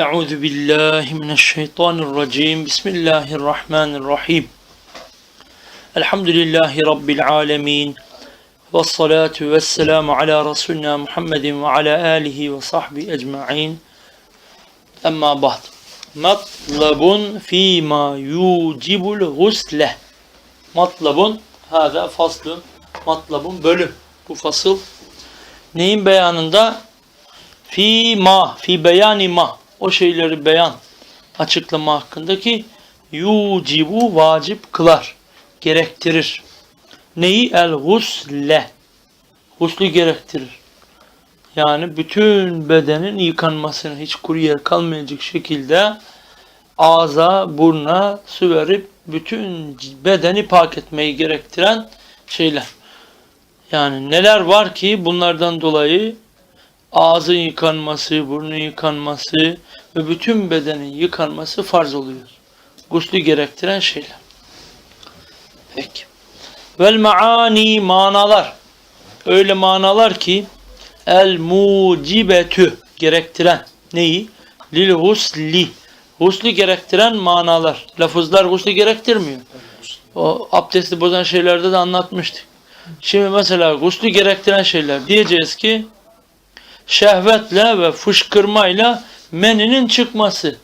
أعوذ بالله من الشيطان الرجيم. بسم الله الرحمن الرحيم. الحمد لله رب العالمين والصلاة والسلام على رسولنا محمد وعلى آله وصحبه أجمعين. أما بعد مطلب فيما يوجب الغسلة مطلب هذا فصل مطلب bölüm bu fasıl neyin beyanında? fi ma fi beyani ma O şeyleri beyan, açıklama hakkındaki yucibu vacip kılar, gerektirir. Neyi? El gusle. Guslü gerektirir. Yani bütün bedenin yıkanmasını hiç kuru yer kalmayacak şekilde ağza, burna su verip bütün bedeni pak etmeyi gerektiren şeyler. Yani neler var ki bunlardan dolayı ağzın yıkanması, burnun yıkanması ve bütün bedenin yıkanması farz oluyor. Guslü gerektiren şeyler. Peki. Vel maani manalar. Öyle manalar ki el mucibetü gerektiren neyi? Lil husli. Huslü gerektiren manalar. Lafızlar huslü gerektirmiyor. O abdesti bozan şeylerde de anlatmıştık. Şimdi mesela guslü gerektiren şeyler diyeceğiz ki şehvetle ve fışkırmayla meninin çıkması.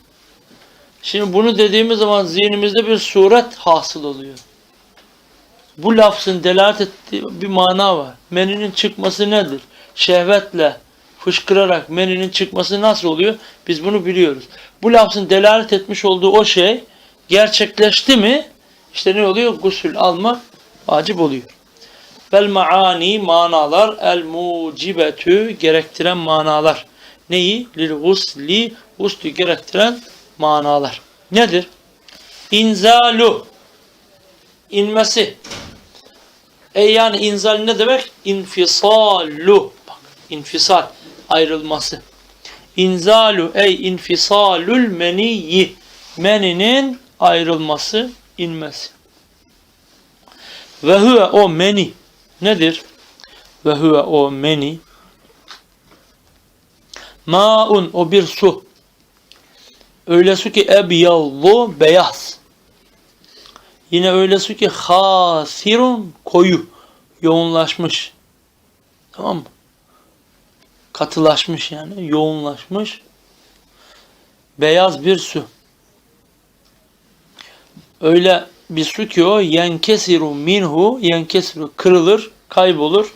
Şimdi bunu dediğimiz zaman zihnimizde bir suret hasıl oluyor. Bu lafzın delalet ettiği bir mana var. Meninin çıkması nedir? Şehvetle fışkırarak meninin çıkması nasıl oluyor? Biz bunu biliyoruz. Bu lafzın delalet etmiş olduğu o şey gerçekleşti mi? İşte ne oluyor? Gusül almak vacip oluyor. Vel maani manalar el mucibetü gerektiren manalar. Neyi? Lil gusli guslü gerektiren manalar. Nedir? İnzalu inmesi. E yani inzal ne demek? İnfisalu. Bak infisal ayrılması. İnzalu ey infisalül meniyyi. Meninin ayrılması, inmesi. Ve huve o meni nedir? Ve huve o meni maun o bir su. Öyle su ki ebyallu beyaz. Yine öyle su ki hasirun koyu, yoğunlaşmış. Tamam mı? Katılaşmış yani, yoğunlaşmış. Beyaz bir su. Öyle bir su ki o yenkesiru minhu yenkesiru kırılır, kaybolur.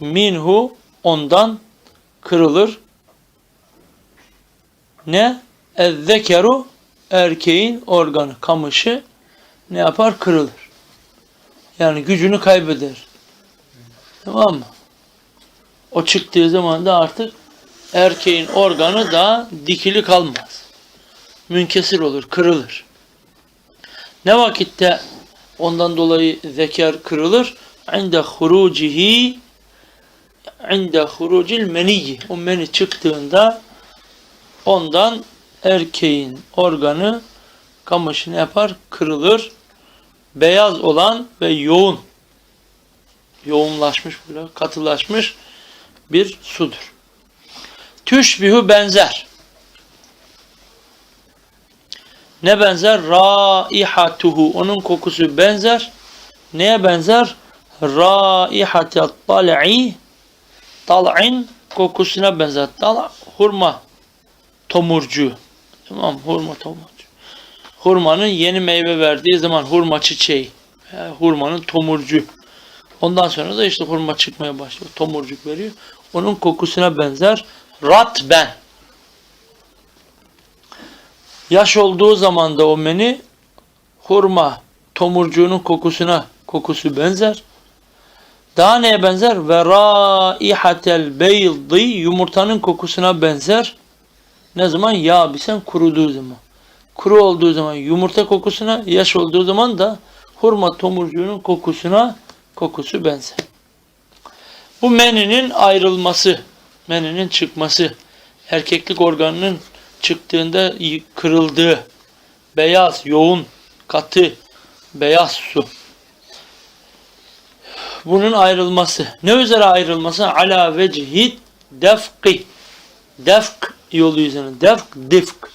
Minhu ondan kırılır. Ne? Ezzekeru erkeğin organı, kamışı ne yapar? Kırılır. Yani gücünü kaybeder. Tamam mı? O çıktığı zaman da artık erkeğin organı da dikili kalmaz. Münkesir olur, kırılır. Ne vakitte ondan dolayı zekar kırılır? İnde hurucihi inde hurucil meniyyi. O meni çıktığında ondan erkeğin organı kamışını yapar, kırılır. Beyaz olan ve yoğun yoğunlaşmış böyle katılaşmış bir sudur. Tüşbihu benzer. Ne benzer? Raihatuhu. Onun kokusu benzer. Neye benzer? Raihatet tal'i tal'in kokusuna benzer. Tal' hurma tomurcu. Tamam hurma tomurcu. Hurmanın yeni meyve verdiği zaman hurma çiçeği. Hurmanın tomurcu. Ondan sonra da işte hurma çıkmaya başlıyor. Tomurcuk veriyor. Onun kokusuna benzer. Ratben. Yaş olduğu zaman da o meni hurma tomurcuğunun kokusuna kokusu benzer. Daha neye benzer? Ve raihatel beydi yumurtanın kokusuna benzer. Ne zaman? Ya bisen kuruduğu zaman. Kuru olduğu zaman yumurta kokusuna, yaş olduğu zaman da hurma tomurcuğunun kokusuna kokusu benzer. Bu meninin ayrılması, meninin çıkması, erkeklik organının çıktığında kırıldığı, beyaz, yoğun, katı, beyaz su. Bunun ayrılması. Ne üzere ayrılması? Ala vecihid defki. Defk yolu üzerine. Defk, difk.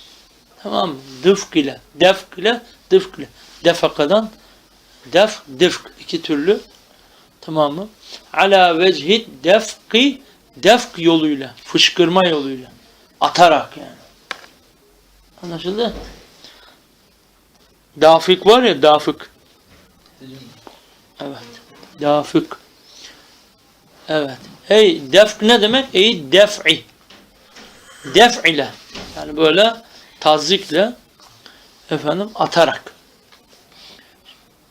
Tamam mı? Dıfk ile, defk ile, dıfk ile. Defakadan defk, difk. iki türlü. Tamam mı? Ala vechid defki defk yoluyla, fışkırma yoluyla. Atarak yani. Anlaşıldı? Dafik var ya, dafık. Evet. Dafık. Evet. Ey defk ne demek? Ey def'i. Def ile. Yani böyle tazikle efendim atarak.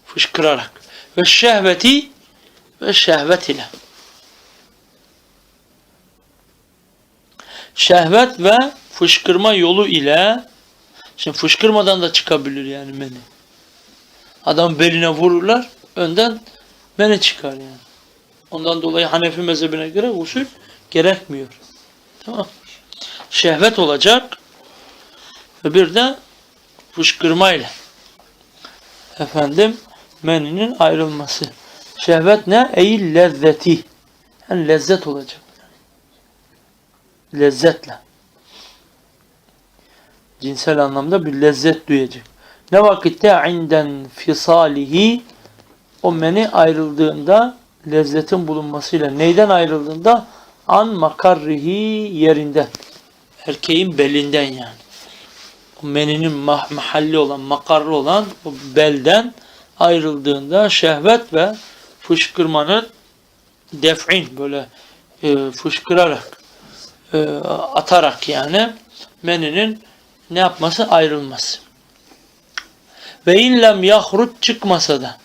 Fışkırarak. Ve şehveti ve şehvet ile. Şehvet ve fışkırma yolu ile şimdi fışkırmadan da çıkabilir yani meni. Adam beline vururlar önden meni çıkar yani. Ondan dolayı Hanefi mezhebine göre usul gerekmiyor. Tamam. Şehvet olacak ve bir de fışkırmayla efendim meninin ayrılması. Şehvet ne? Ey lezzeti. Yani lezzet olacak. Lezzetle. Cinsel anlamda bir lezzet duyacak. Ne vakitte inden fisalihi o meni ayrıldığında lezzetin bulunmasıyla neyden ayrıldığında an makarrihi yerinden erkeğin belinden yani o meninin mah mahalli olan makarlı olan o belden ayrıldığında şehvet ve fışkırmanın def'in böyle e, fışkırarak e, atarak yani meninin ne yapması ayrılması ve inlem yahrut çıkmasa da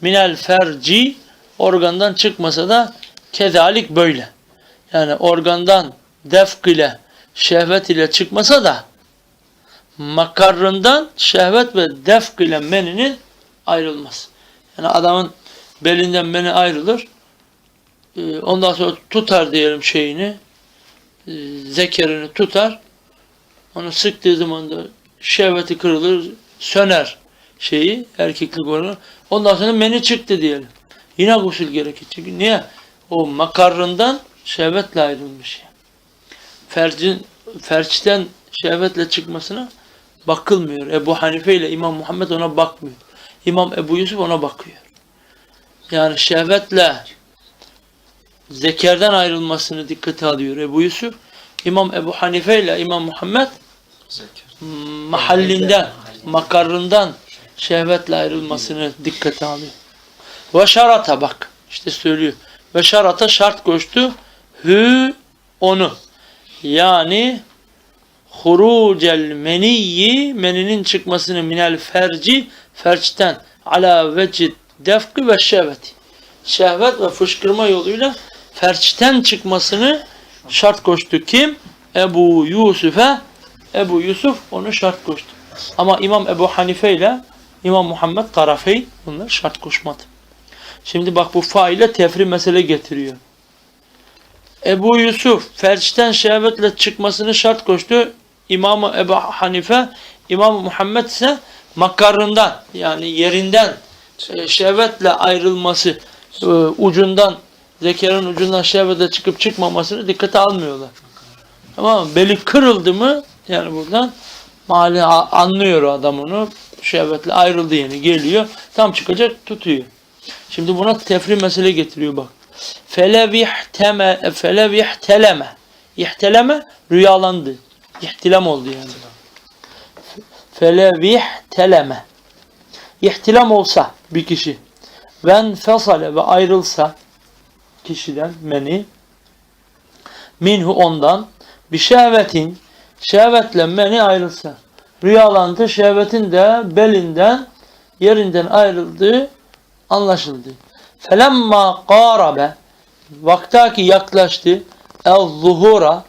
minel ferci organdan çıkmasa da kezalik böyle. Yani organdan defk ile şehvet ile çıkmasa da makarrından şehvet ve defk ile meninin ayrılmaz. Yani adamın belinden meni ayrılır. Ee, Ondan sonra tutar diyelim şeyini e, zekerini tutar. Onu sıktığı zaman da şehveti kırılır, söner şeyi, erkeklik oranı. Ondan sonra meni çıktı diyelim. Yine gusül gerekir. Çünkü niye? O makarrından şehvetle ayrılmış. Fercin, ferçten şehvetle çıkmasına bakılmıyor. Ebu Hanife ile İmam Muhammed ona bakmıyor. İmam Ebu Yusuf ona bakıyor. Yani şehvetle zekerden ayrılmasını dikkate alıyor Ebu Yusuf. İmam Ebu Hanife ile İmam Muhammed mahallinden, makarrından şehvetle ayrılmasını dikkate alıyor. Ve şarata bak. işte söylüyor. Ve şarata şart koştu. Hü onu. Yani hurucel meniyyi meninin çıkmasını minel ferci ferçten ala vecid defkı ve şehveti. Şehvet ve fışkırma yoluyla ferçten çıkmasını şart koştu. Kim? Ebu Yusuf'e Ebu Yusuf onu şart koştu. Ama İmam Ebu Hanife ile İmam Muhammed Tarafey bunlar şart koşmadı. Şimdi bak bu faile tefri mesele getiriyor. Ebu Yusuf ferçten şehvetle çıkmasını şart koştu. İmam Ebu Hanife, İmam Muhammed ise makarından yani yerinden e, şehvetle ayrılması e, ucundan zekerin ucundan şehvetle çıkıp çıkmamasını dikkate almıyorlar. Tamam mı? Beli kırıldı mı yani buradan mahalle anlıyor adam onu şehvetle ayrıldı yani geliyor tam çıkacak tutuyor. Şimdi buna tefri mesele getiriyor bak. Felev ihteme felev ihteleme. İhteleme rüyalandı. İhtilam oldu yani. Felev ihteleme. İhtilam olsa bir kişi ven fesale ve ayrılsa kişiden meni minhu ondan bir şehvetin şehvetle meni ayrılsa rüyalandı şehvetin de belinden yerinden ayrıldığı anlaşıldı. Felemma qarabe vaktaki yaklaştı el zuhura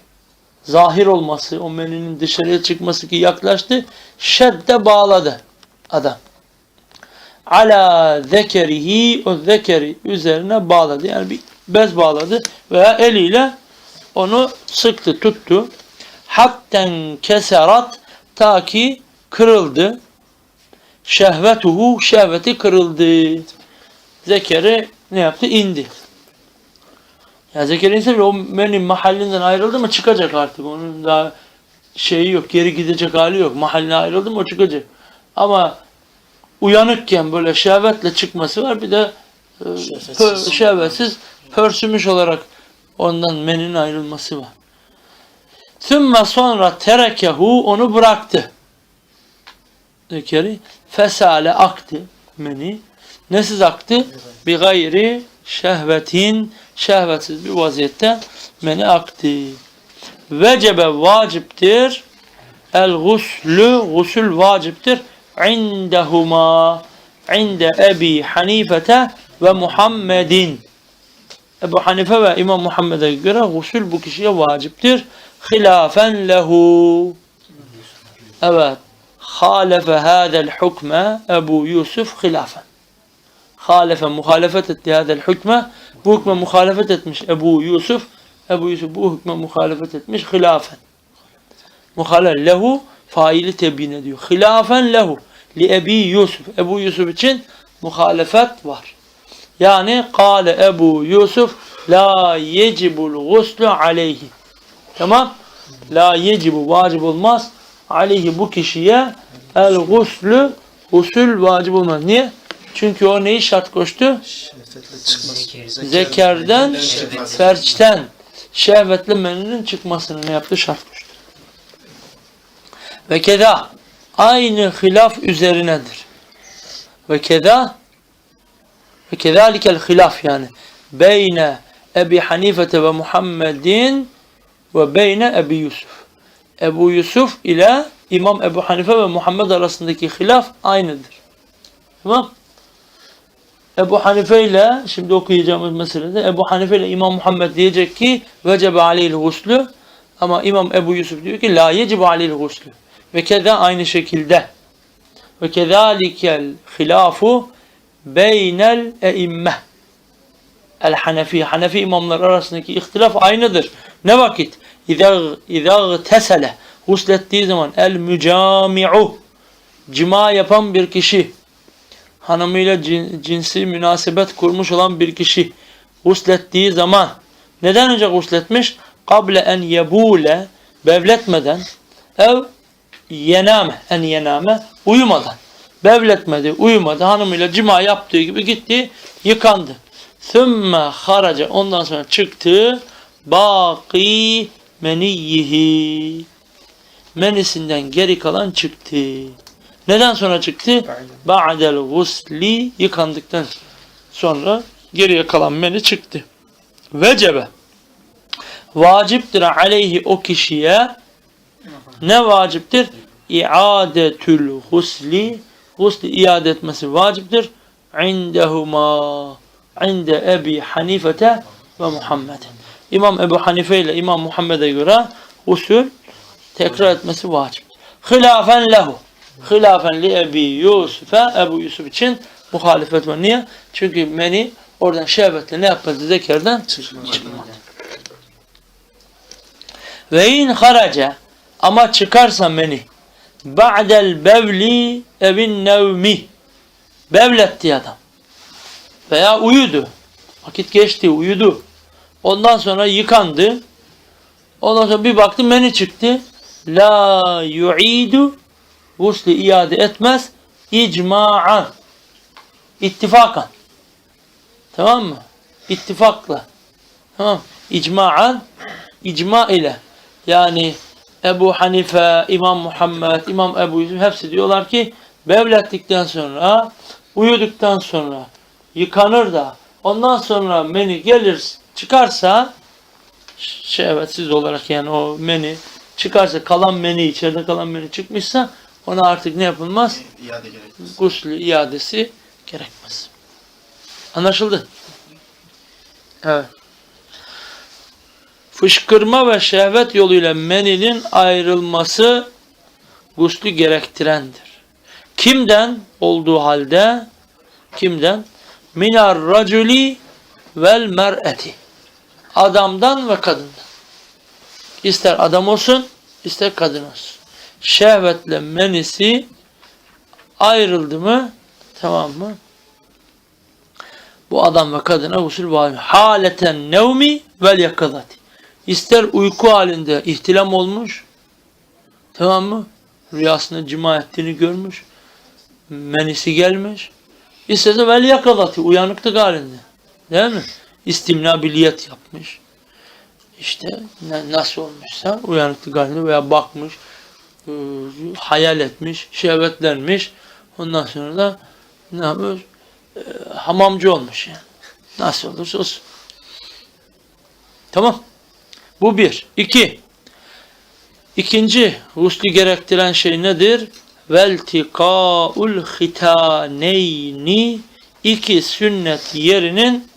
zahir olması, o meninin dışarıya çıkması ki yaklaştı, şedde bağladı adam. Ala zekerihi, o zekeri üzerine bağladı. Yani bir bez bağladı veya eliyle onu sıktı, tuttu. Hatten keserat ta ki kırıldı. Şehvetuhu, şehveti kırıldı. Zekeri ne yaptı? İndi. Ya Zekeriya ise o menin mahallinden ayrıldı mı çıkacak artık. Onun daha şeyi yok, geri gidecek hali yok. Mahalline ayrıldı mı o çıkacak. Ama uyanıkken böyle şehvetle çıkması var. Bir de e, Şehvetsiz. pö- şehvetsiz pörsümüş olarak ondan menin ayrılması var. Sümme sonra terekehu onu bıraktı. Zekeri fesale aktı meni. Nesiz aktı? Bi gayri şehvetin şehvetsiz bir vaziyette meni aktı. Vecebe vaciptir. El guslü gusül vaciptir. İndehuma inde Ebi Hanifete ve Muhammedin. Ebu Hanife ve İmam Muhammed'e göre gusül bu kişiye vaciptir. Hilafen lehu. Evet. Halefe hadel hukme Ebu Yusuf hilafen. Halefe muhalefet etti hadel hükme. Bu hükme muhalefet etmiş Ebu Yusuf. Ebu Yusuf bu hükme muhalefet etmiş hilafen. Muhalefet lehu faili tebyin ediyor. Hilafen lehu. Li Ebi Yusuf. Ebu Yusuf için muhalefet var. Yani kâle Ebu Yusuf la yecibul guslu aleyhi. Tamam? La yecibu vacip olmaz. Aleyhi bu kişiye el guslü usul vacip olmaz. Niye? Çünkü o neyi şart koştu? Zekerden, ferçten, şehvetli meninin çıkmasını ne yaptı? Şart koştu. Ve keda aynı hilaf üzerinedir. Ve keda ve kedalikel hilaf yani beyne Ebi Hanifete ve Muhammedin ve beyne Ebi Yusuf. Ebu Yusuf ile İmam Ebu Hanife ve Muhammed arasındaki hilaf aynıdır. Tamam? Ebu Hanife ile şimdi okuyacağımız meselede Ebu Hanife ile İmam Muhammed diyecek ki vecebe aleyhil guslü ama İmam Ebu Yusuf diyor ki la yecibu aleyhil guslü ve keda aynı şekilde ve kezalikel hilafu beynel eimme el Hanefi Hanefi imamlar arasındaki ihtilaf aynıdır. Ne vakit? İzâ tesele. Huslettiği zaman el mücami'u cima yapan bir kişi. Hanımıyla cin- cinsi münasebet kurmuş olan bir kişi. Guslettiği zaman. Neden önce gusletmiş? Kable en yebule bevletmeden. Ev yename en yename uyumadan. Bevletmedi uyumadı. Hanımıyla cima yaptığı gibi gitti yıkandı. Sümme haraca ondan sonra çıktı. Baki meniyyihi menisinden geri kalan çıktı. Neden sonra çıktı? Ba'del gusli yıkandıktan sonra geriye kalan meni çıktı. Vecebe vaciptir aleyhi o kişiye ne vaciptir? İadetül gusli gusli iade etmesi vaciptir. İndehuma inde Ebi Hanifete ve Muhammed. İmam Ebu Hanife ile İmam Muhammed'e göre usul tekrar etmesi vacip. Hilafen lehu. Hilafen li Ebi Yusuf'e Ebu Yusuf için muhalefet var. Niye? Çünkü meni oradan şehvetle ne yapmadı? Zekerden Çıkmaz. ve in haraca ama çıkarsa meni ba'del bevli evin nevmi bevletti adam veya uyudu vakit geçti uyudu ondan sonra yıkandı. Ondan sonra bir baktı meni çıktı. La yu'idu gusli iade etmez. İcma'an ittifakan. Tamam mı? ittifakla. Tamam icma'an icma ile. Yani Ebu Hanife, İmam Muhammed, İmam Ebu Yusuf hepsi diyorlar ki bevlettikten sonra uyuduktan sonra yıkanır da ondan sonra meni gelir çıkarsa şehvetsiz olarak yani o meni çıkarsa kalan meni içeride kalan meni çıkmışsa ona artık ne yapılmaz? İade gerekmez. Guslü iadesi gerekmez. Anlaşıldı? Evet. Fışkırma ve şehvet yoluyla meninin ayrılması guslü gerektirendir. Kimden olduğu halde? Kimden? Minar raculi vel mer'eti. Adamdan ve kadından. İster adam olsun, ister kadın olsun. Şehvetle menisi ayrıldı mı? Tamam mı? Bu adam ve kadına usul var. Haleten nevmi vel yakazati. İster uyku halinde ihtilam olmuş, Tamam mı? Rüyasında cima ettiğini görmüş. Menisi gelmiş. İstese vel yakalatı. Uyanıklık halinde. Değil mi? İstimna biliyet yapmış. İşte nasıl olmuşsa uyanıklık halinde veya bakmış, e, hayal etmiş, şehvetlenmiş. Ondan sonra da ne yapmış? E, hamamcı olmuş yani. Nasıl olursa olsun. Tamam. Bu bir. İki. İkinci guslü gerektiren şey nedir? Veltikaul hitaneyni iki sünnet yerinin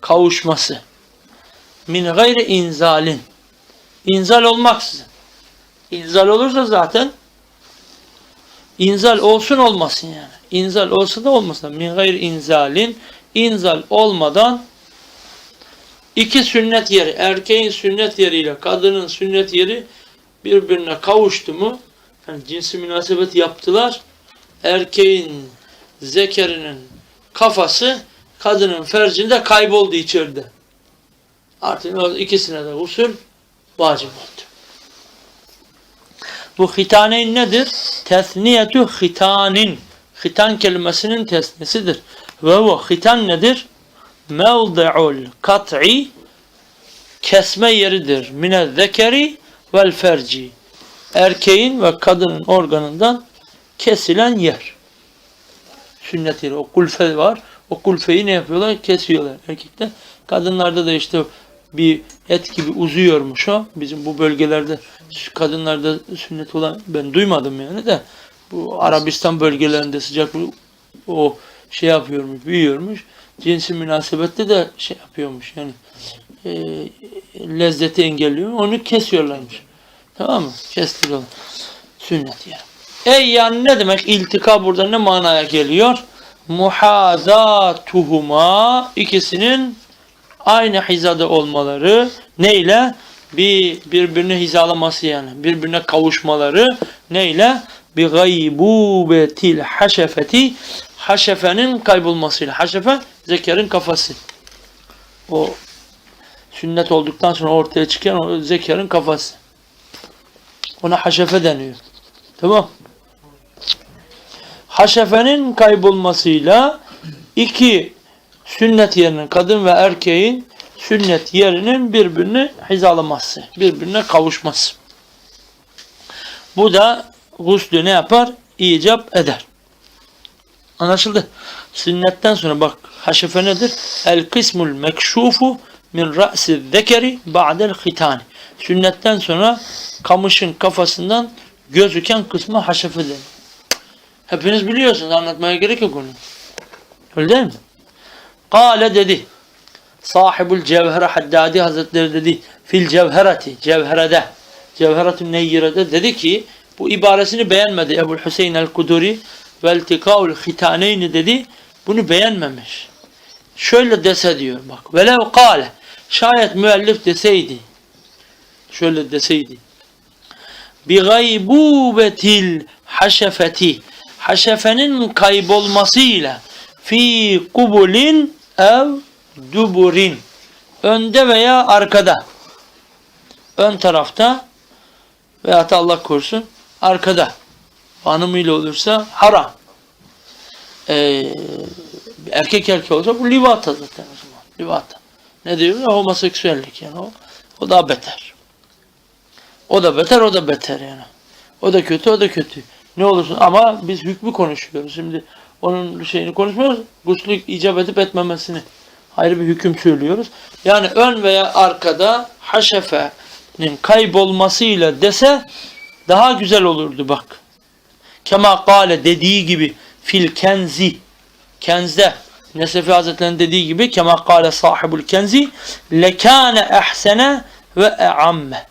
kavuşması. Min gayri inzalin. İnzal olmaksızın. İnzal olursa zaten inzal olsun olmasın yani. İnzal olsa da olmasın. Min gayri inzalin. İnzal olmadan iki sünnet yeri, erkeğin sünnet yeriyle kadının sünnet yeri birbirine kavuştu mu, yani cinsi münasebet yaptılar, erkeğin zekerinin kafası kadının fercinde kayboldu içeride. Artık ikisine de usul vacip oldu. Bu hitaneyn nedir? Tesniyetu hitanin. Hitan kelimesinin tesnisidir. Ve o hitan nedir? Mevdi'ul kat'i kesme yeridir. Mine zekeri vel ferci. Erkeğin ve kadının organından kesilen yer. Sünnet yeri. O kulfe var. O kulfeyi ne yapıyorlar? Kesiyorlar erkekte. Kadınlarda da işte bir et gibi uzuyormuş o. Bizim bu bölgelerde kadınlarda sünnet olan ben duymadım yani de bu Arabistan bölgelerinde sıcak bir- o şey yapıyormuş, büyüyormuş. Cinsi münasebette de şey yapıyormuş yani e, lezzeti engelliyor. Onu kesiyorlarmış. Tamam mı? Kestiriyorlar. Sünnet yani. Ey yani ne demek? İltika burada ne manaya geliyor? Muhazatuhuma ikisinin aynı hizada olmaları neyle? Bir birbirine hizalaması yani. Birbirine kavuşmaları neyle? Bi gaybubetil haşefeti haşefenin kaybolmasıyla. Haşefe zekerin kafası. O sünnet olduktan sonra ortaya çıkan o zekerin kafası. Ona haşefe deniyor. Tamam. Haşefenin kaybolmasıyla iki sünnet yerinin kadın ve erkeğin sünnet yerinin birbirine hizalaması, birbirine kavuşması. Bu da guslü ne yapar? İcap eder. Anlaşıldı. Sünnetten sonra bak haşefe nedir? El kısmul mekşufu min ra'si zekeri ba'del hitani. Sünnetten sonra kamışın kafasından gözüken kısmı haşefe denir. Hepiniz biliyorsunuz anlatmaya gerek yok onu. Öyle değil mi? Kale dedi. Sahibul Cevhere Haddadi Hazretleri dedi. Fil cevhereti. Cevherede. Cevheretün neyyirede dedi ki bu ibaresini beğenmedi Ebu'l Hüseyin el-Kuduri ve iltikaul hitaneyni dedi. Bunu beğenmemiş. Şöyle dese diyor bak. Velev kale. Şayet müellif deseydi. Şöyle deseydi. Bi gaybubetil haşefeti. Haşefenin kaybolmasıyla fi kubulin ev duburin. Önde veya arkada. Ön tarafta veya da Allah korusun arkada. Hanımıyla olursa haram. Ee, erkek erkek olursa bu livata zaten o zaman. Livata. Ne diyor? Homoseksüellik yani o. O daha beter. O da beter, o da beter yani. O da kötü, o da kötü. Ne olursun ama biz hükmü konuşuyoruz. Şimdi onun şeyini konuşmuyoruz. Guslü icap edip etmemesini ayrı bir hüküm söylüyoruz. Yani ön veya arkada haşefenin kaybolmasıyla dese daha güzel olurdu bak. Kema kale dediği gibi fil kenzi kenzde Nesefi Hazretleri'nin dediği gibi kema kale sahibul kenzi lekane ehsene ve e'amme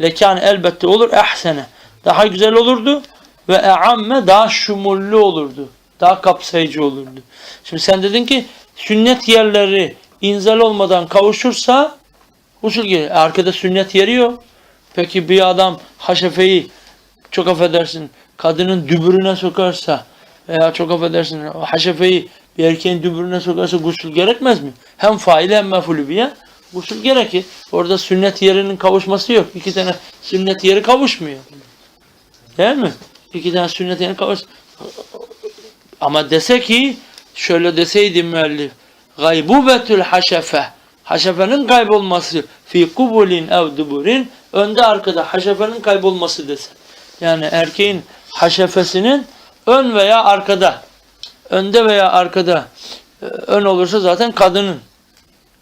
lekane elbette olur ehsene daha güzel olurdu ve e'amme daha şumullu olurdu. Daha kapsayıcı olurdu. Şimdi sen dedin ki sünnet yerleri inzal olmadan kavuşursa usul gelir. Arkada sünnet yeri yok. Peki bir adam haşefeyi çok affedersin kadının dübürüne sokarsa veya çok affedersin haşefeyi bir erkeğin dübürüne sokarsa gusül gerekmez mi? Hem faile hem mefulü biye gusül gerekir. Orada sünnet yerinin kavuşması yok. İki tane sünnet yeri kavuşmuyor. Değil mi? İki tane sünnet yani kavuştu. Ama dese ki şöyle deseydi müellif gaybubetül haşefe haşefenin kaybolması fi kubulin ev duburin önde arkada haşefenin kaybolması dese. Yani erkeğin haşefesinin ön veya arkada önde veya arkada e, ön olursa zaten kadının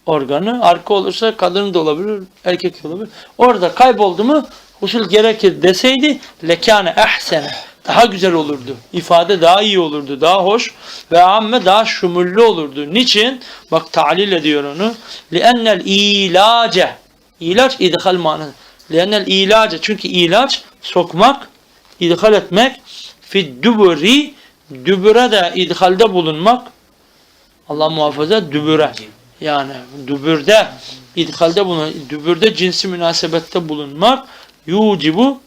organı arka olursa kadının da olabilir erkek de olabilir. Orada kayboldu mu usul gerekir deseydi lekâne ehsene daha güzel olurdu. İfade daha iyi olurdu. Daha hoş ve amme daha şumullü olurdu. Niçin? Bak talil ediyor onu. لِأَنَّ ilace İlaç idhal manası. لِأَنَّ ilace Çünkü ilaç sokmak, idhal etmek fi duburi dübüre de idhalde bulunmak Allah muhafaza dübüre yani dübürde idhalde bulunmak dübürde cinsi münasebette bulunmak yucibu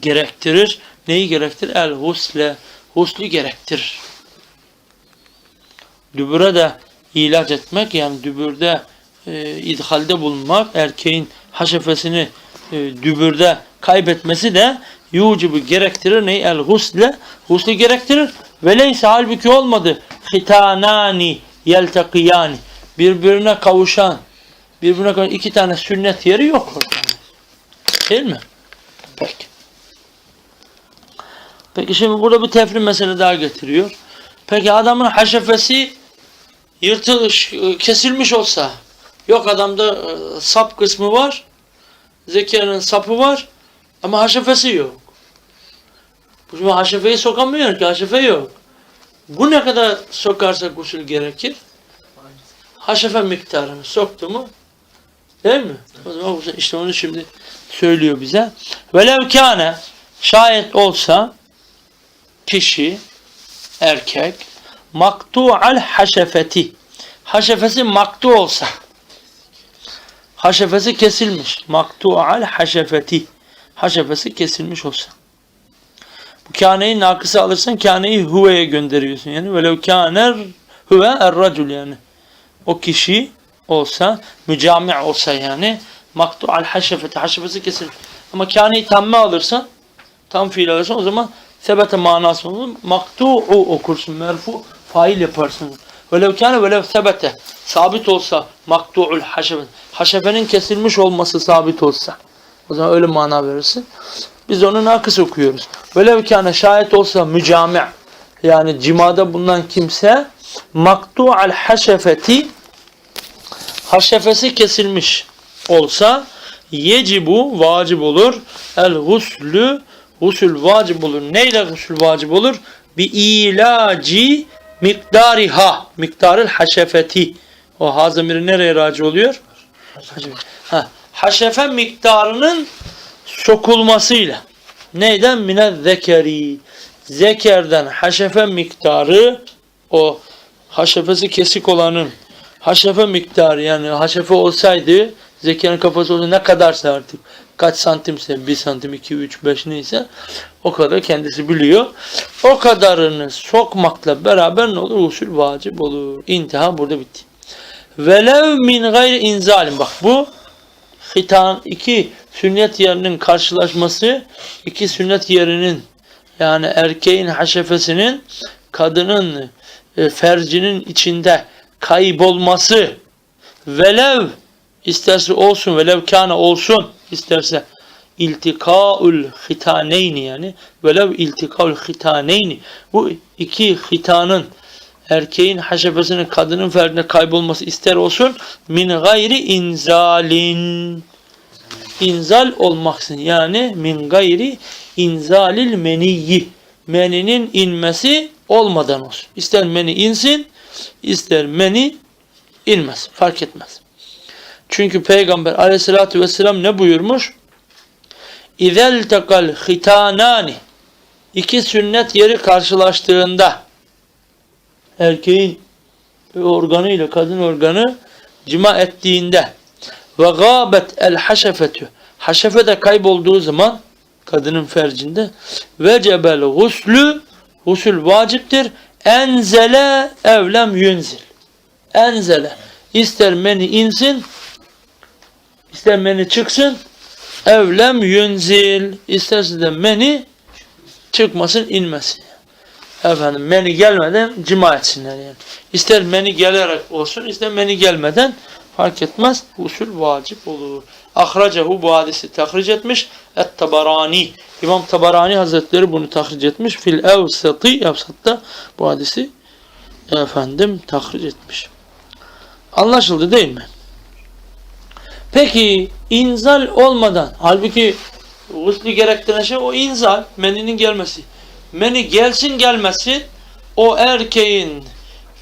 gerektirir. Neyi gerektirir? El husle. Huslu gerektirir. Dübüre de ilaç etmek yani dübürde e, idhalde bulunmak erkeğin haşefesini e, dübürde kaybetmesi de yucibu gerektirir. Neyi? El husle. Huslu gerektirir. Veleyse halbuki olmadı. Hitanani yeltakiyani. Birbirine kavuşan birbirine kavuşan iki tane sünnet yeri yok orada. Değil mi? Peki. Peki şimdi burada bir tefri mesele daha getiriyor. Peki adamın haşefesi yırtılış, kesilmiş olsa yok adamda e, sap kısmı var zekanın sapı var ama haşefesi yok. Bu şimdi haşefeyi sokamıyor ki haşefe yok. Bu ne kadar sokarsa gusül gerekir? Haşefe miktarını soktu mu? Değil mi? O zaman işte onu şimdi söylüyor bize. Velev kâne şayet olsa kişi erkek maktu'al haşefeti. Haşefesi maktu olsa. Haşefesi kesilmiş. Maktu'al haşefeti. Haşefesi kesilmiş olsa. Bu kâneyi nakısı alırsan kâneyi huveye gönderiyorsun. Yani velev kâner huve er racul yani. O kişi olsa mücami olsa yani maktu'al haşefeti haşefesi kesilmiş ama kâneyi tamme alırsan tam fiil alırsan o zaman sebete manası olur. Maktu'u okursun. Merfu fail yaparsın. Velev kâne velev sebete. Sabit olsa maktu'ul haşefet. Haşefenin kesilmiş olması sabit olsa. O zaman öyle mana verirsin. Biz onu nakıs okuyoruz. Velev kâne şayet olsa mücami' yani cimada bulunan kimse maktu'al haşefeti haşefesi kesilmiş olsa yecibu vacip olur. El guslü Gusül vacip olur. Neyle gusül vacip olur? Bi ilaci miktariha. Miktaril haşefeti. O ha zamiri nereye raci oluyor? Ha, haşefe miktarının sokulmasıyla. Neyden? Mine zekeri. Zekerden haşefe miktarı o haşefesi kesik olanın haşefe miktarı yani haşefe olsaydı zekerin kafası olsa ne kadarsa artık kaç santimse 1 santim 2 3 5 neyse o kadar kendisi biliyor. O kadarını sokmakla beraber ne olur? Usul vacip olur. İntiha burada bitti. Velev min gayri inzalim. Bak bu hitan iki sünnet yerinin karşılaşması iki sünnet yerinin yani erkeğin haşefesinin kadının e, fercinin içinde kaybolması velev isterse olsun velev kâne olsun isterse iltikaul hitaneyni yani velev iltikaul hitaneyni bu iki hitanın erkeğin haşefesinin kadının ferdine kaybolması ister olsun min gayri inzalin inzal olmaksın yani min gayri inzalil meniyyi meninin inmesi olmadan olsun. İster meni insin ister meni inmez. Fark etmez. Çünkü Peygamber aleyhissalatü vesselam ne buyurmuş? İzel tekal hitanani. İki sünnet yeri karşılaştığında erkeğin organı ile kadın organı cima ettiğinde ve gâbet el haşefetü. Haşefe de kaybolduğu zaman kadının fercinde vecebel guslü gusül vaciptir. Enzele evlem yunzil. Enzele. İster meni insin ister meni çıksın evlem yunzil isterse de meni çıkmasın inmesin. Efendim meni gelmeden cima etsinler yani. İster meni gelerek olsun ister meni gelmeden fark etmez. Usul vacip olur. Ahracehu bu hadisi tahric etmiş. Et-Tabarani. İmam Tabarani Hazretleri bunu tahric etmiş. Fil evsatı evsatta bu hadisi efendim tahric etmiş. Anlaşıldı değil mi? Peki inzal olmadan halbuki gusli gerektiren şey o inzal meninin gelmesi. Meni gelsin gelmesin o erkeğin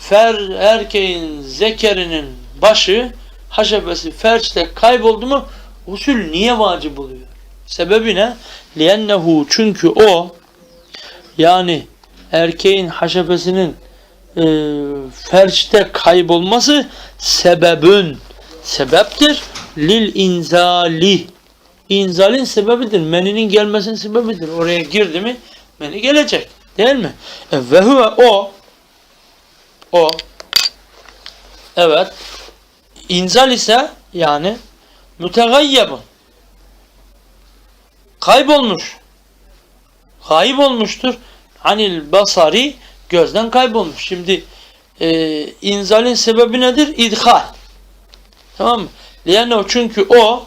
fer erkeğin zekerinin başı haşebesi ferçte kayboldu mu usul niye vacip oluyor? Sebebi ne? Liennehu çünkü o yani erkeğin haşefesinin e, ferçte kaybolması sebebün sebeptir lil inzali inzalin sebebidir. Meninin gelmesinin sebebidir. Oraya girdi mi meni gelecek. Değil mi? E, ve huve o o evet inzal ise yani mütegayyebun kaybolmuş kaybolmuştur anil basari gözden kaybolmuş. Şimdi e, inzalin sebebi nedir? İdhal. Tamam mı? Liyanne çünkü o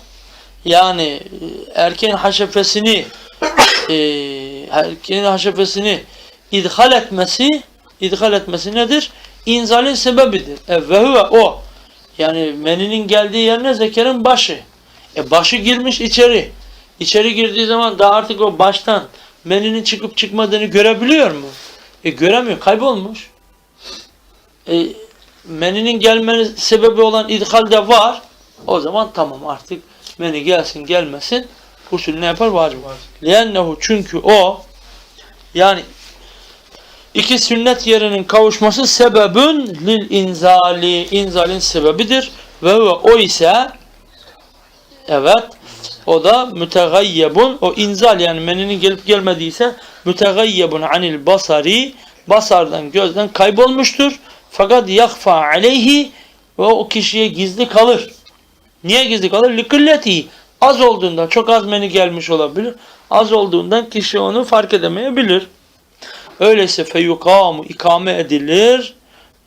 yani e, erkeğin haşefesini e, erkeğin haşefesini idhal etmesi idhal etmesi nedir? İnzalin sebebidir. E, ve huve o. Yani meninin geldiği yer ne? Zekerin başı. E başı girmiş içeri. İçeri girdiği zaman da artık o baştan meninin çıkıp çıkmadığını görebiliyor mu? E göremiyor. Kaybolmuş. E, meninin gelmenin sebebi olan idhal de var. O zaman tamam artık meni gelsin gelmesin usul ne yapar? Vacip. Liennehu çünkü o yani iki sünnet yerinin kavuşması sebebün lil inzali inzalin sebebidir ve o ise evet o da mütegayyebun o inzal yani meninin gelip gelmediyse mütegayyebun anil basari basardan gözden kaybolmuştur fakat yakfa aleyhi ve o kişiye gizli kalır. Niye gizli kalır? Likilleti. Az olduğundan çok az meni gelmiş olabilir. Az olduğundan kişi onu fark edemeyebilir. Öyleyse feyukamu ikame edilir.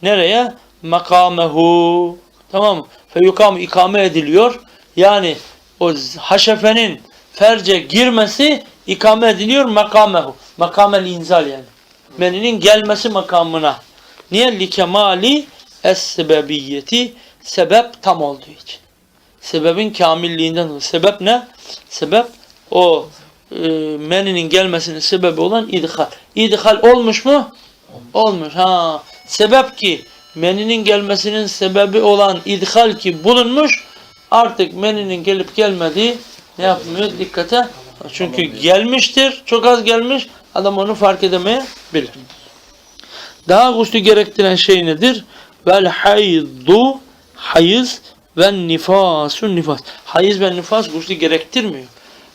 Nereye? Makamehu. Tamam mı? Feyukamu ikame ediliyor. Yani o haşefenin ferce girmesi ikame ediliyor makamehu. Makamel inzal yani. Meninin gelmesi makamına. Niye? Likemali es-sebebiyeti sebep tam olduğu için. Sebebin kamilliğinden. Sebep ne? Sebep o e, meninin gelmesinin sebebi olan idhal. İdhal olmuş mu? Olmuş. Ha. Sebep ki meninin gelmesinin sebebi olan idhal ki bulunmuş artık meninin gelip gelmediği ne yapmıyor? Dikkate. Çünkü gelmiştir. Çok az gelmiş. Adam onu fark edemeyebilir. Daha guslu gerektiren şey nedir? Vel haydu hayız ve nifasun nifas. Hayız ve nifas guslu gerektirmiyor.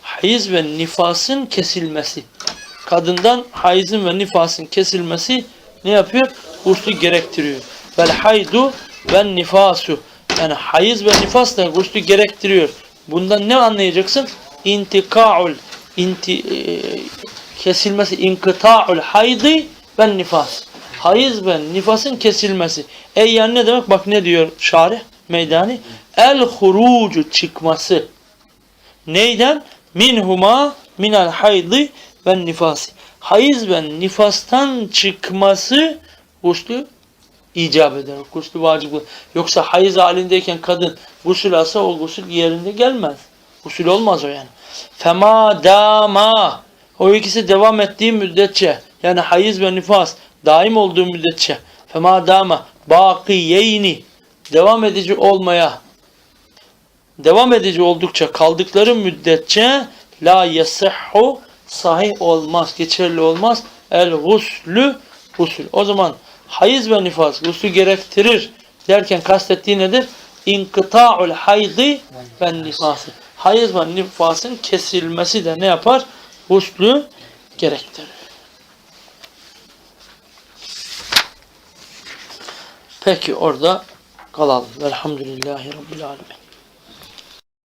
Hayız ve nifasın kesilmesi. Kadından hayızın ve nifasın kesilmesi ne yapıyor? Guslu gerektiriyor. Vel haydu ve nifasu. Yani hayız ve nifas da guslu gerektiriyor. Bundan ne anlayacaksın? İntikaul inti, e, kesilmesi, inkıta'ul haydi ve nifas. Hayız ve nifasın kesilmesi. E yani ne demek? Bak ne diyor şarih meydani? El hurucu çıkması. Neyden? Minhuma minel haydi ve nifasi. Hayız ve nifastan çıkması guslü icap eder. Guslü vacip. Yoksa hayız halindeyken kadın gusül alsa o gusül yerinde gelmez. Gusül olmaz o yani. Fema dama o ikisi devam ettiği müddetçe yani hayız ve nifas daim olduğu müddetçe fema dama bakiyeyni devam edici olmaya devam edici oldukça kaldıkları müddetçe la yasihhu sahih olmaz, geçerli olmaz. El guslü usul. O zaman hayız ve nifas guslü gerektirir derken kastettiği nedir? İnkıta'ul haydi ve nifası. Hayız ve nifasın kesilmesi de ne yapar? Guslü gerektirir. Peki orada kalalım. Velhamdülillahi Rabbil Alemin.